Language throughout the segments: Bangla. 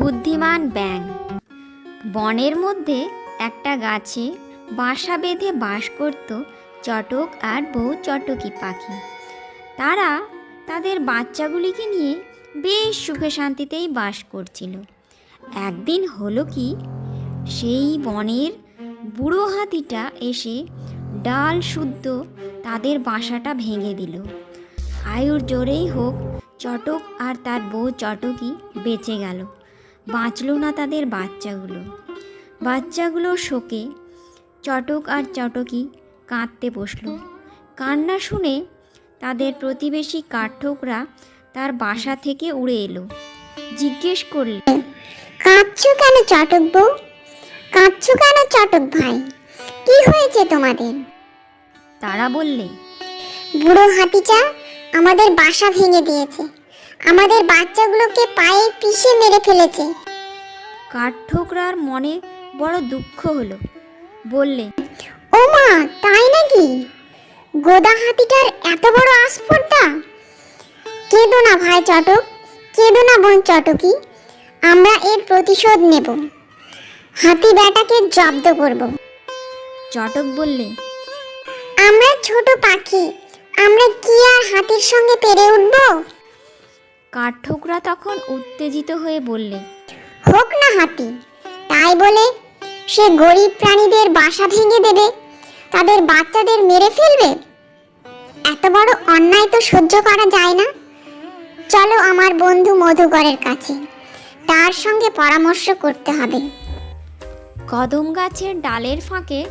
বুদ্ধিমান ব্যাং বনের মধ্যে একটা গাছে বাসা বেঁধে বাস করত চটক আর বউ চটকি পাখি। তারা তাদের বাচ্চাগুলিকে নিয়ে বেশ সুখে শান্তিতেই বাস করছিল। একদিন হলো কি, সেই বনের বুড়ো হাতিটা এসে ডাল শুদ্ধ তাদের বাসাটা ভেঙে দিল। আয়ুর জোরেই হোক চটক আর তার বউ চটকই বেঁচে গেল। বাঁচল না তাদের বাচ্চাগুলো। বাচ্চাগুলো শোকে চটক আর চটকি কাঁদতে বসল। কান্না শুনে তাদের প্রতিবেশী কাঠঠোকরা তার বাসা থেকে উড়ে এলো। জিজ্ঞেস করলে কাঁদছো কেন চটক বউ? কাঁদছো কেন চটক ভাই? কি হয়েছে তোমাদের? তারা বললে বুড়ো হাতিটা আমাদের বাসা ভেঙে দিয়েছে। আমাদের বাচ্চাগুলোকে পায়ে পিষে মেরে ফেলেছে। কাঠঠোকরার মনে বড় দুঃখ হলো। বললে ও মা তাই নাকি? গোদা হাতিটার এত বড় আসপর্দা কেঁদো না ভাই চটক কেঁদো না বোন চটকি আমরা এর প্রতিশোধ নেব। হাতি বেটাকে জব্দ করব। চটক বললে আমরা ছোট পাখি আমরা কি আর হাতির সঙ্গে পেরে উঠব? কাঠঠোকরা তখন উত্তেজিত হয়ে বললে হোক না হাতি তাই বলে সে গরিব প্রাণীদের বাসা ভেঙে দেবে তাদের বাচ্চাদের মেরে ফেলবে? এত বড় অন্যায় তো সহ্য করা যায় না। চলো আমার বন্ধু মধুকরের কাছে তার সঙ্গে পরামর্শ করতে হবে। কদম গাছের ডালের ফাঁকে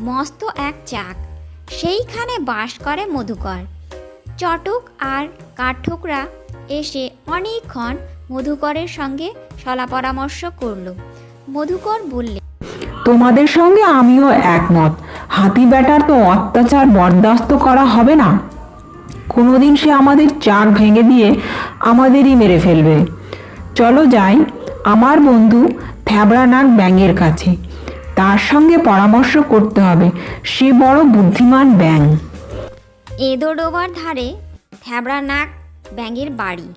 মস্ত এক চাক সেইখানে বাস করে মধুকর চটক আর কাঠঠোকরা এসে অনেকক্ষণ মধুকরের সঙ্গে সলা পরামর্শ করল। মধুকর বললে তোমাদের সঙ্গে আমিও একমত। হাতি ব্যাটার তো অত্যাচার বরদাস্ত করা হবে না। কোনোদিন সে আমাদের চাক ভেঙে দিয়ে আমাদেরই মেরে ফেলবে। চলো যাই আমার বন্ধু থ্যাবড়ানাক ব্যাঙের কাছে। তার সঙ্গে পরামর্শ করতে হবে। সে বড় বুদ্ধিমান ব্যাঙ। এদোডোবার ধারে থ্যাবড়া নাক ব্যাঙের বাড়ি।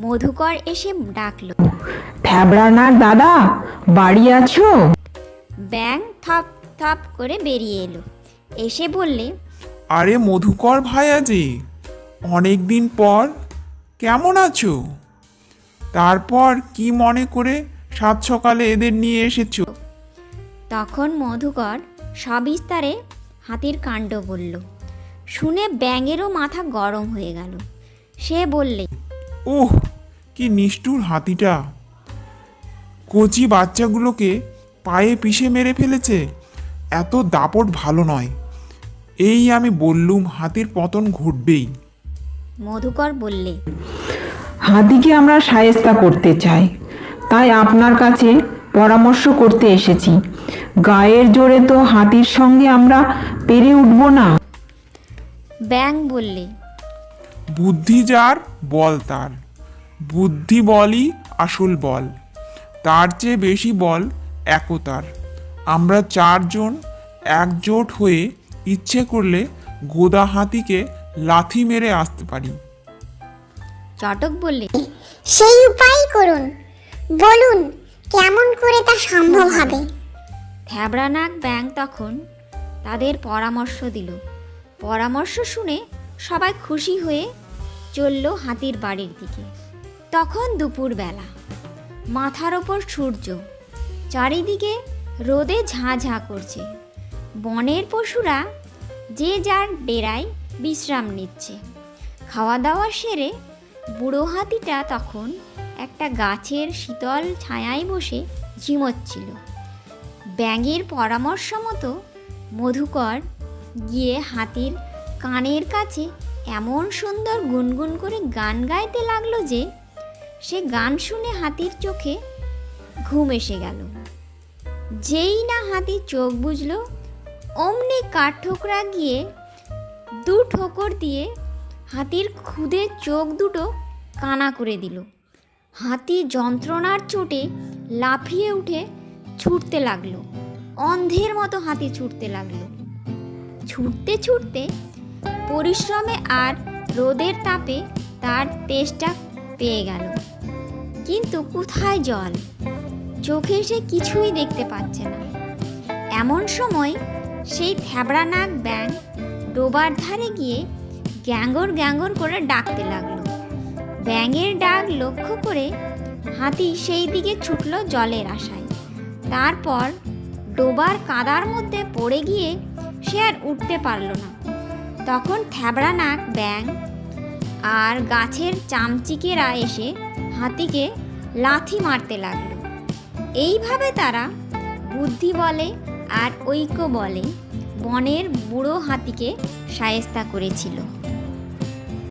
মধুকর এসে ডাকলো থ্যাবড়ানাক দাদা বাড়ি আছো? ব্যাং থপ থপ করে বেরিয়ে এলো। এসে বললে আরে মধুকর ভাইয়া যে অনেক দিন পর কেমন আছো? তারপর কি মনে করে সাত সকালে এদের নিয়ে এসেছ? তখন মধুকর সবিস্তারে হাতির কাণ্ড বলল। শুনে ব্যাঙেরও মাথা গরম হয়ে গেল। সে বললে ওহ কি নিষ্ঠুর হাতিটা। কচি বাচ্চাগুলোকে পায়ে পিষে মেরে ফেলেছে। এত দাপট ভালো নয়। এই আমি বললুম হাতির পতন ঘটবেই। মধুকর বললে হাতিকে আমরা সায়েস্তা করতে চাই। তাই আপনার কাছে পরামর্শ করতে এসেছি। গায়ের জোরে তো হাতির সঙ্গে আমরা পেরে উঠব না। ব্যাং বললে বুদ্ধি যার বল তার। বুদ্ধি বলই আসল বল। তার চেয়ে বেশি বল একতার। আমরা চারজন একজোট হয়ে ইচ্ছে করলে গোদা হাতিকে লাথি মেরে আসতে পারি। চটক বললে সেই উপায় করুন। বলুন কেমন করে তা সম্ভব হবে? থ্যাবড়ানাক ব্যাং তখন তাদের পরামর্শ দিল। পরামর্শ শুনে সবাই খুশি হয়ে চলল হাতির বাড়ির দিকে। তখন দুপুরবেলা, মাথার ওপর সূর্য, চারিদিকে রোদে ঝাঁ ঝাঁ করছে। বনের পশুরা যে যার ডেরায় বিশ্রাম নিচ্ছে। খাওয়া দাওয়া সেরে বুড়ো হাতিটা তখন একটা গাছের শীতল ছায়ায় বসে ঝিমোচ্ছিল। ব্যাঙের পরামর্শ মতো মধুকর গিয়ে হাতির কানের কাছে এমন সুন্দর গুনগুন করে গান গাইতে লাগল যে সে গান শুনে হাতির চোখে ঘুম এসে গেল। যেই না হাতি চোখ বুঝলো, অমনি কাঠঠোকরা গিয়ে দু ঠোকর দিয়ে হাতির খুদে চোখ দুটো কানা করে দিল। হাতি যন্ত্রণার চোটে লাফিয়ে উঠে ছুটতে লাগল। অন্ধের মতো হাতি ছুটতে লাগল। ছুটতে ছুটতে পরিশ্রমে আর রোদের তাপে তার তেষ্টা পেয়ে গেল। কিন্তু কোথায় জল? চোখে সে কিছুই দেখতে পাচ্ছে না। এমন সময় সেই থ্যাবড়ানাক ব্যাং ডোবার ধারে গিয়ে গ্যাঙ্গর গ্যাঙ্গর করে ডাকতে লাগল। ব্যাঙের ডাক লক্ষ্য করে হাতি সেই দিকে ছুটল জলের আশায়। তারপর ডোবার কাদার মধ্যে পড়ে গিয়ে সে আর উঠতে পারল না। তখন থ্যাবড়া নাক ব্যাং আর গাছের চামচিকেরা এসে হাতিকে লাথি মারতে লাগল। এইভাবে তারা বুদ্ধি বলে আর ঐক্য বলে বনের বুড়ো হাতিকে সায়স্তা করেছিল।